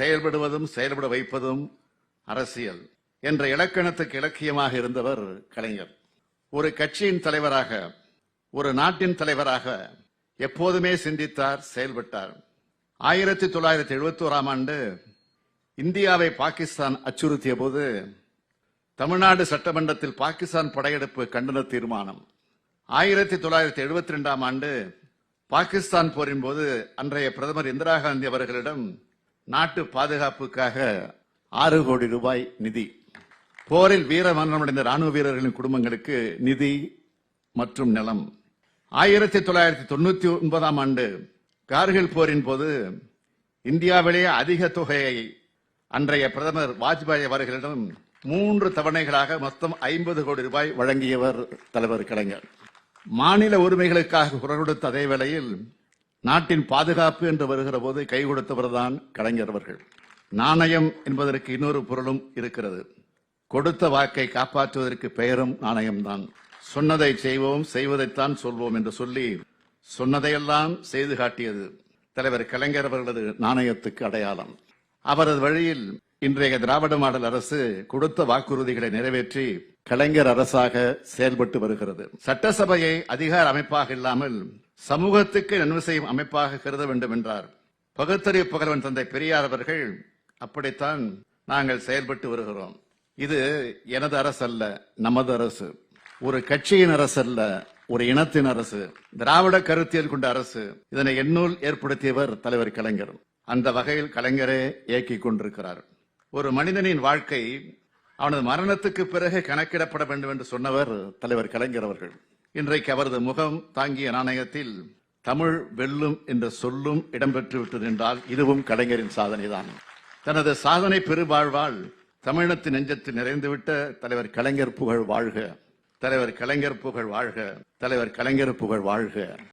செயல்படுவதும் செயல்பட வைப்பதும் அரசியல் என்ற இலக்கணத்துக்கு இலக்கியமாக இருந்தவர் கலைஞர். ஒரு கட்சியின் தலைவராக ஒரு நாட்டின் தலைவராக எப்போதுமே சிந்தித்தார் செயல்பட்டார். ஆயிரத்தி தொள்ளாயிரத்தி எழுபத்தி ஓராம் ஆண்டு இந்தியாவை பாகிஸ்தான் அச்சுறுத்திய போது தமிழ்நாடு சட்டமன்றத்தில் பாகிஸ்தான் படையெடுப்பு கண்டன தீர்மானம். ஆயிரத்தி தொள்ளாயிரத்தி எழுபத்தி ரெண்டாம் ஆண்டு பாகிஸ்தான் போரின் போது அன்றைய பிரதமர் இந்திரா காந்தி அவர்களிடம் நாட்டு பாதுகாப்புக்காக ஆறு கோடி ரூபாய் நிதி. போரில் வீர மரணமடைந்த ராணுவ வீரர்களின் குடும்பங்களுக்கு நிதி மற்றும் நிலம். ஆயிரத்தி தொள்ளாயிரத்தி தொண்ணூத்தி ஒன்பதாம் ஆண்டு கார்கில் போரின் போது இந்தியாவிலேயே அதிக தொகையை அன்றைய பிரதமர் வாஜ்பாய் அவர்களிடம் மூன்று தவணைகளாக மொத்தம் ஐம்பது கோடி ரூபாய் வழங்கியவர் தலைவர் கலைஞர். மாநில உரிமைகளுக்காக குரல் கொடுத்த அதே வேளையில் நாட்டின் பாதுகாப்பு என்று வருகிற போது கை கொடுத்தவர்தான் கலைஞர் அவர்கள். நாணயம் என்பதற்கு இன்னொரு பொருளும் இருக்கிறது. கொடுத்த வாக்கை காப்பாற்றுவதற்கு பெயரும் நாணயம்தான். சொன்னதை செய்வோம் செய்வதைத்தான் சொல்வோம் என்று சொல்லி சொன்னதையெல்லாம் செய்து காட்டியது தலைவர் கலைஞர் அவர்களது நாணயத்துக்கு அடையாளம். அவரது வழியில் இன்றைய திராவிட மாடல் அரசு கொடுத்த வாக்குறுதிகளை நிறைவேற்றி கலைஞர் அரசாக செயல்பட்டு வருகிறது. சட்டசபையை அதிகார அமைப்பாக இல்லாமல் சமூகத்துக்கு நன்மை செய்யும் அமைப்பாக கருத வேண்டும் என்றார். பகுத்தறிவு புகழ்வன் தந்தை பெரியார் அவர்கள் அப்படித்தான் நாங்கள் செயல்பட்டு வருகிறோம். இது எனது அரசு அல்ல நமது அரசு. ஒரு கட்சியின் அரசு அல்ல ஒரு இனத்தின் அரசு. திராவிட கருத்தியல் கொண்ட அரசு. இதனை எண்ணூல் ஏற்படுத்தியவர் தலைவர் கலைஞர். அந்த வகையில் கலைஞரே இயக்கிக் கொண்டிருக்கிறார். ஒரு மனிதனின் வாழ்க்கை அவனது மரணத்துக்கு பிறகு கணக்கிடப்பட வேண்டும் என்று சொன்னவர் தலைவர் கலைஞர் அவர்கள். இன்றைக்கு அவரது முகம் தாங்கிய நாணயத்தில் தமிழ் வெல்லும் என்ற சொல்லும் இடம்பெற்று விட்டது என்றால் இதுவும் கலைஞரின் சாதனைதான். தனது சாதனை பெருவாழ்வால் தமிழினத்தின் நெஞ்சத்தில் நிறைந்துவிட்ட தலைவர் கலைஞர் புகழ் வாழ்க. தலைவர் கலைஞர் புகழ் வாழ்க. தலைவர் கலைஞர் புகழ் வாழ்க.